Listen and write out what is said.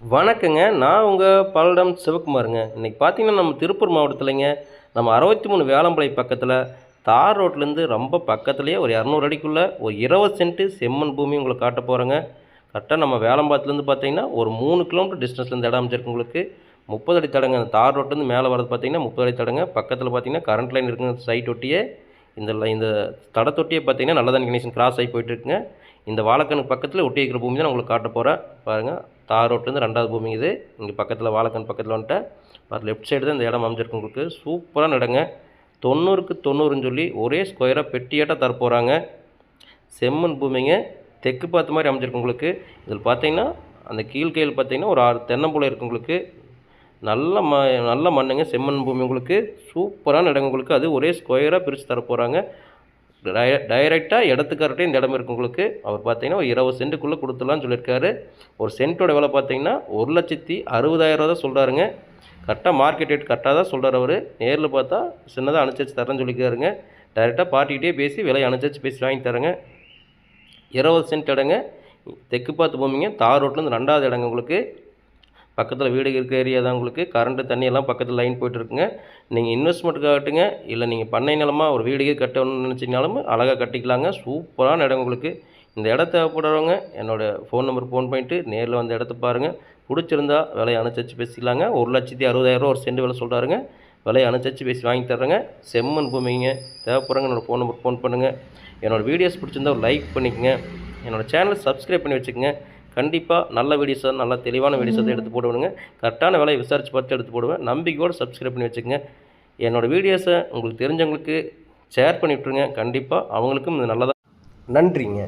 வணக்கங்க. நான் உங்கள் பல்லடம் சிவகுமாருங்க. இன்றைக்கி பார்த்தீங்கன்னா நம்ம திருப்பூர் மாவட்டத்தில்ங்க நம்ம அறுபத்தி மூணு வேளம்பளை பக்கத்தில் தார் ரோட்லேருந்து ரொம்ப பக்கத்துலேயே ஒரு இரநூறு அடிக்குள்ளே ஒரு இருபது சென்ட்டு செம்மண் பூமி உங்களுக்கு காட்ட போகிறேங்க கரெக்டாக நம்ம வேளம்பாத்துலேருந்து பார்த்தீங்கன்னா ஒரு மூணு கிலோமீட்டர் டிஸ்டன்ஸ்லேருந்து இடம் அமைச்சிருக்கு உங்களுக்கு. முப்பது அடி தடங்க. அந்த தார் ரோட்லேருந்து மேலே வரது பார்த்தீங்கன்னா முப்பது அடி தடங்க. பக்கத்தில் பார்த்தீங்கன்னா கரண்ட் லைன் இருக்குங்க சைட் ஒட்டியே. இந்த இந்த தடத்தொட்டியே பார்த்தீங்கன்னா நல்லதான் கனெக்ஷன் கிராஸ் ஆகி போயிட்டுருக்குங்க இந்த வாழைக்கணுக்கு பக்கத்தில் ஒட்டி இருக்கிற பூமி தான் உங்களுக்கு காட்ட போகிறேன் பாருங்கள் தார் ரோட்லேருந்து ரெண்டாவது பூமி இது. இங்கே பக்கத்தில் வாழைக்கண் பக்கத்தில் வந்துட்டு அது லெஃப்ட் சைடு தான் இந்த இடம் அமைஞ்சிருக்கு உங்களுக்கு. சூப்பரான இடங்க. தொண்ணூறுக்கு தொண்ணூறுன்னு சொல்லி ஒரே ஸ்கொயராக பெட்டியாட்டாக தரப்போகிறாங்க செம்மண் பூமிங்க. தெற்கு பார்த்த மாதிரி அமைஞ்சிருக்கு உங்களுக்கு. இதில் பார்த்தீங்கன்னா அந்த கீழ்கையில் பார்த்தீங்கன்னா ஒரு ஆறு தென்னம்புளை இருக்கு உங்களுக்கு. நல்ல ம நல்ல மண்ணுங்க செம்மண் பூமி உங்களுக்கு. சூப்பரான இடம் உங்களுக்கு. அது ஒரே ஸ்கொயராக பிரித்து தர போகிறாங்க டைரெக்டாக இடத்துக்கார்ட்டே இந்த இடம் இருக்கவங்களுக்கு அவர் பார்த்தீங்கன்னா ஒரு இருபது சென்ட்டுக்குள்ளே கொடுத்துடலாம்னு சொல்லியிருக்காரு. ஒரு சென்ட்டோட விலை பார்த்தீங்கன்னா ஒரு லட்சத்தி அறுபதாயிரம் தான் சொல்கிறாருங்க கரெக்டாக மார்க்கெட் ரேட் கரெக்டாக தான் சொல்கிறார் அவர். நேரில் பார்த்தா சின்னதாக அனுசரிச்சு தரேன்னு சொல்லியிருக்காருங்க. டைரெக்டாக பார்ட்டிக்கிட்டே பேசி விலை அனுசரிச்சு பேசி வாங்கி தரேங்க. இருபது சென்ட் இடங்க. தெற்கு பார்த்து போமிங்க தார் ரோட்லேருந்து ரெண்டாவது இடங்க உங்களுக்கு. பக்கத்தில் வீடு இருக்க ஏரியா தான் உங்களுக்கு. கரண்ட்டு தண்ணியெல்லாம் பக்கத்தில் லைன் போயிட்டுருக்குங்க. நீங்கள் இன்வெஸ்ட்மெண்ட்டுக்கு ஆகட்டுங்க இல்லை நீங்கள் பண்ணை நிலமாக ஒரு வீடு கட்டணும்னு நினச்சிங்கனாலும் அழகாக கட்டிக்கலாங்க. சூப்பரான இடம் உங்களுக்கு. இந்த இடம் தேவைப்படுறவங்க என்னோடய ஃபோன் நம்பர் ஃபோன் பண்ணிட்டு நேரில் வந்து இடத்த பாருங்கள் பிடிச்சிருந்தா விலையை அனுசரித்து பேசிக்கலாங்க. ஒரு லட்சத்தி அறுபதாயிரரூவா ஒரு சென்ட் விலை சொல்கிறாருங்க விலையை அனுசரித்து பேசி வாங்கி தர்றேங்க. செம்மன் பூமிங்க. தேவைப்படுறவங்க என்னோடய ஃபோன் நம்பர் ஃபோன் பண்ணுங்கள் என்னோடய வீடியோஸ் பிடிச்சிருந்தா ஒரு லைக் பண்ணிக்கங்க. என்னோடய சேனலை சப்ஸ்கிரைப் பண்ணி வச்சுக்கோங்க. கண்டிப்பாக நல்ல வீடியோஸாக நல்ல தெளிவான வீடியோஸ் எடுத்து போடுவேனுங்க கரெக்டான விலையை விசாரித்து பார்த்து எடுத்து போடுவேன். நம்பிக்கையோடு சப்ஸ்கிரைப் பண்ணி வச்சுக்கோங்க. என்னோடய வீடியோஸை உங்களுக்கு தெரிஞ்சவங்களுக்கு ஷேர் பண்ணி விட்ருங்க கண்டிப்பாக அவங்களுக்கும் இது நல்லதாக நன்றிங்க.